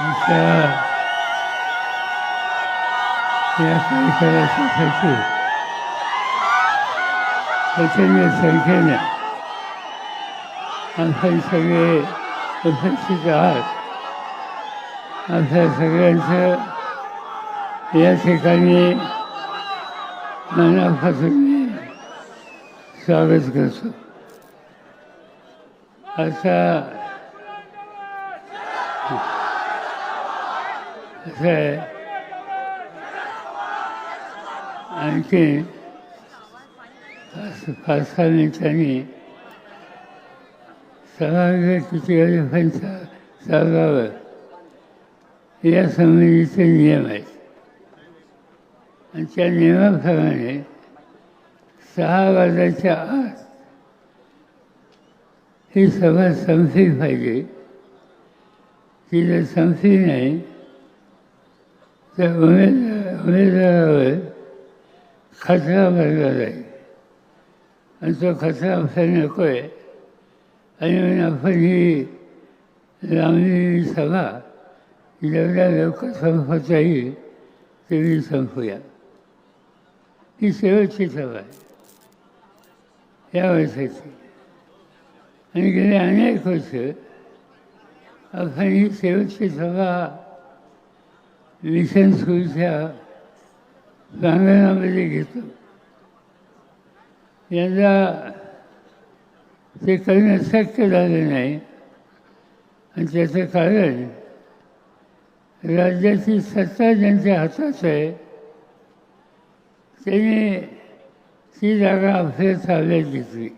आमच्या या कार्यक्रमासाठी प्रचंड संख्येने आपण सगळे उपस्थित आहात. आपल्या सगळ्यांचं या ठिकाणी मनापासून मी स्वागत करतो. आता असं आहे आणखी पाच पाच सहा सभागृह किती वाजेपर्यंत चालवावं या संबंधीचे नियम आहेत आणि त्या नियमाप्रमाणे सहा वाजायच्या आत ही सभा संपली पाहिजे ती जर संपली नाही तर उमेद उमेदवारावर खचरा भरला जाईल आणि तो खचरा आपल्याला नको आहे आणि आपण ही लांबलेली सभा जेवढ्या लवकर संपवता येईल तेवढी संपूया ही शेवटची सभा आहे या वर्षाची आणि गेले अनेक वर्ष आपण ही शेवटची सभा मिशन स्कूलच्या प्रांगणामध्ये घेतो. यंदा ते करणं शक्य झालं नाही. आणि त्याचं कारण राज्याची सत्ता ज्यांच्या हातात आहे त्यांनी ती जागा आपल्या ताब्यात घेतली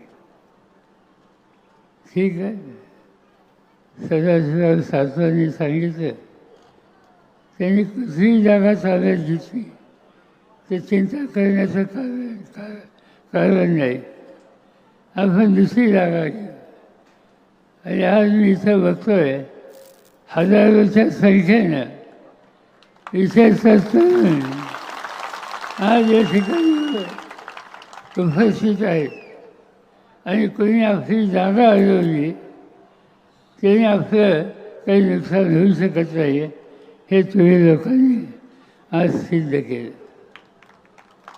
ठीक आहे. सदाशिवराव सातवांनी सांगितलं. त्यांनी कुठलीही जागा ताब्यात घेतली. ते चिंता करण्याचं कारण कारण नाही. आपण दुसरी जागा घेऊ. आणि आज मी इथं बघतोय हजारोच्या संख्येनं विशेषतः तरुण आज या ठिकाणी उपस्थित आहेत. आणि कोणी आपली जागा हरवली त्याने आपलं काही नुकसान होऊ शकत नाही. हे तुम्ही लोकांनी आज सिद्ध केलं.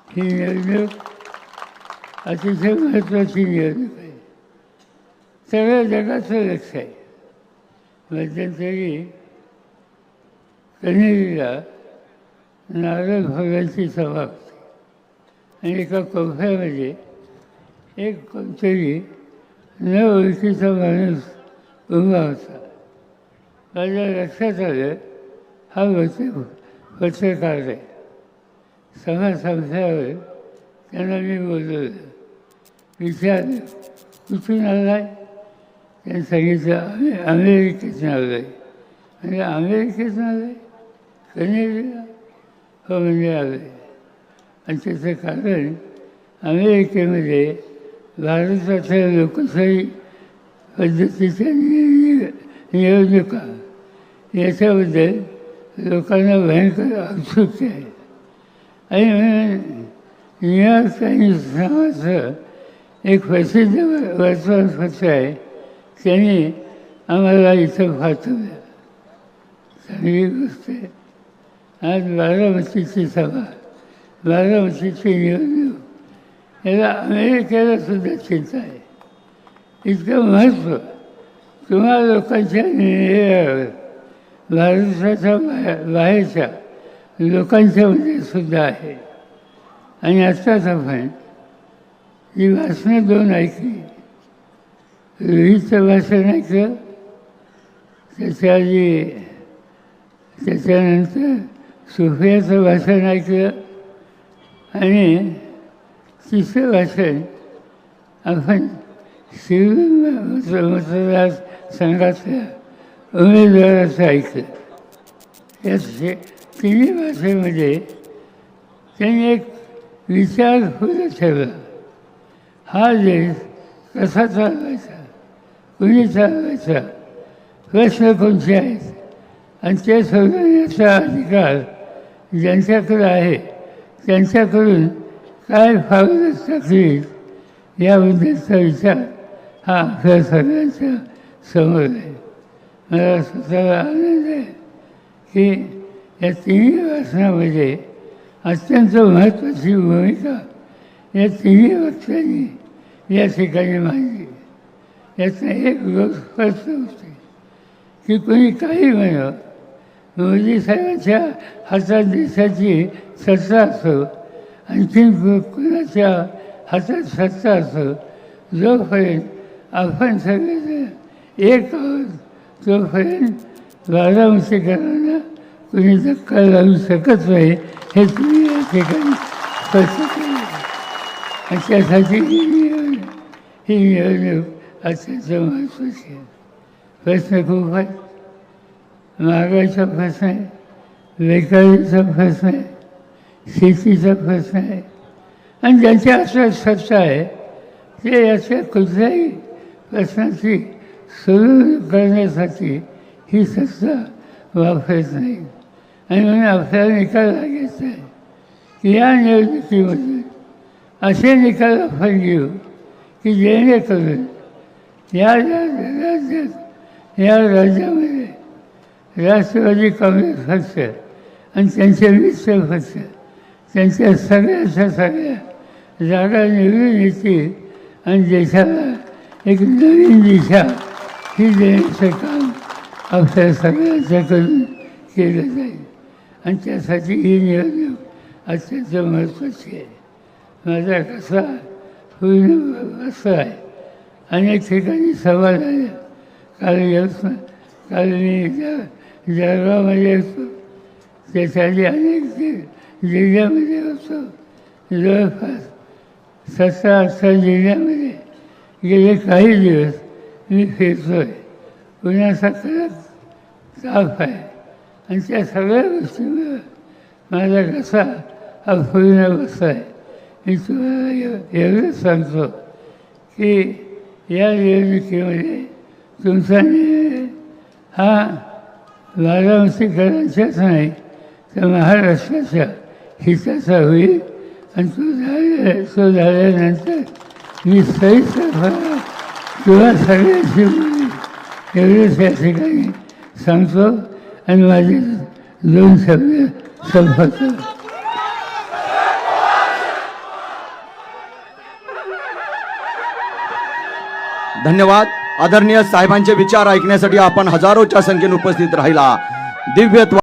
ही निवडणूक अतिशय महत्त्वाची निवडणूक आहे. सगळ्या जगाचं लक्ष आहे. मध्यंतरी कन्हेरीला नारद भगवानची सभा होती. आणि एका कोफ्यामध्ये एक कोणतरी न ओळखीचा माणूस उभा होता. माझ्या लक्षात आलं हा पत्र पत्रकार आहे सभा संपल्यावर त्यांना मी बोलवलं विचारलं कुठून आला आहे त्यांनी सांगितलं आम्ही अमेरिकेतून आलो आहे म्हणजे अमेरिकेतून आलो आहे कनेरीला हो म्हणजे आलं आहे आणि त्याचं कारण अमेरिकेमध्ये भारताच्या लोकशाही पद्धतीच्या निवडणुका याच्याबद्दल लोकांना भयंकर उत्सुकता आहे. आणि म्हणून न्यूयॉर्क टाइम्स नावाचं एक प्रसिद्ध वर्तमानपत्र आहे त्यांनी आम्हाला इथं पाठवलं. चांगली गोष्ट आहे. आज बारामतीची सभा बारामतीची निवडणूक याला अमेरिकेला सुद्धा चिंता आहे. इतकं महत्त्व तुम्हा लोकांच्या निर्णयावर भारताच्या बाहेर बाहेरच्या लोकांच्यामध्ये सुद्धा आहे. आणि आत्ताच आपण ही भाषणं दोन ऐकली. रोहितचं भाषण ऐकलं. त्याच्या आधी त्याच्यानंतर सुफियाचं भाषण ऐकलं. आणि तिसरं भाषण आपण शिव मतदार संघातल्या उमेदवाराचं ऐकलं या तिन्ही भाषेमध्ये त्यांनी एक विचार पुढे ठेवला. हा देश कसा चालवायचा? कुणी चालवायचा? प्रश्न कोणते आहेत? आणि ते सोडवण्याचा अधिकार ज्यांच्याकडे आहे त्यांच्याकडून काय फावलं टाकली याबद्दलचा विचार हा आपल्या सगळ्यांच्या समोर आहे. मला स्वतःला आनंद आहे की या तिन्ही वाचनामध्ये अत्यंत महत्त्वाची भूमिका या तिन्ही वक्त्यांनी या ठिकाणी मांडली. यातनं एक गोष्ट स्पष्ट होते की कोणी काही म्हणावं मोदी साहेबांच्या हातात देशाची सत्ता असो आणखीन कोणाच्या हातात सत्ता असो जोपर्यंत आपण सगळेजण एक आहोत तोपर्यंत बारामतीकरांना कोणी धक्का लावू शकत नाही हे तुम्ही या ठिकाणी स्पष्ट केलं त्यासाठी ही निवडणूक ही निवडणूक अत्यंत महत्त्वाची आहे प्रश्न खूप आहे महागाईचा प्रश्न आहे बेकारीचा प्रश्न आहे शेतीचा प्रश्न आहे आणि ज्यांच्या असं सत्ता आहे ते याच्या कुठल्याही प्रश्नाची सुरू करण्यासाठी ही सत्ता वापरत नाही. आणि म्हणून आपल्याला निकाल लागायचा आहे. की या निवडणुकीमध्ये असे निकाल आपण घेऊ की जेणेकरून या राज्यात या राज्यामध्ये राष्ट्रवादी काँग्रेस पक्ष आणि त्यांचे मित्र पक्ष त्यांच्या सगळ्याच्या सगळ्या जागा निवडून येतील आणि देशाला एक नवीन दिशा ही देण्याचं काम आपल्या सगळ्याच्याकडून केलं जाईल. आणि त्यासाठी ही निवडणूक अत्यंत महत्त्वाची आहे. माझा कसा पूर्ण असं आहे. अनेक ठिकाणी सभा झाल्या. काल यवतमाळ काल मी ज्या जळगावमध्ये असतो त्याच्या अनेक जिल्ह्यामध्ये असतो जवळपास सतरा अठरा जिल्ह्यामध्ये गेले काही दिवस. मी फिरतोय पुण्याचा कडक ताप आहे. आणि त्या सगळ्या गोष्टीमुळं माझा कसा हा पूर्ण बसला आहे मी तुम्हाला एवढंच सांगतो की या निवडणुकीमध्ये तुमचा निर्णय हा बारामतीकरांच्याच नाही तर महाराष्ट्राच्या हिताचा होईल. आणि तो झाल्या तो झाल्यानंतर मी सही किंवा सगळ्यांशी बोलेन एवढंच या ठिकाणी सांगतो आणि माझे दोन शब्द संपवतो धन्यवाद. आदरणीय साहेबांचे विचार ऐकण्यासाठी आपण हजारोच्या संख्येने उपस्थित राहिला. दिव्यत्व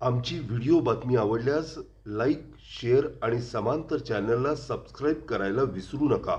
आमची व्हिडिओ बातमी आवडल्यास लाईक शेअर आणि समांतर चॅनलला सबस्क्राईब करायला विसरू नका.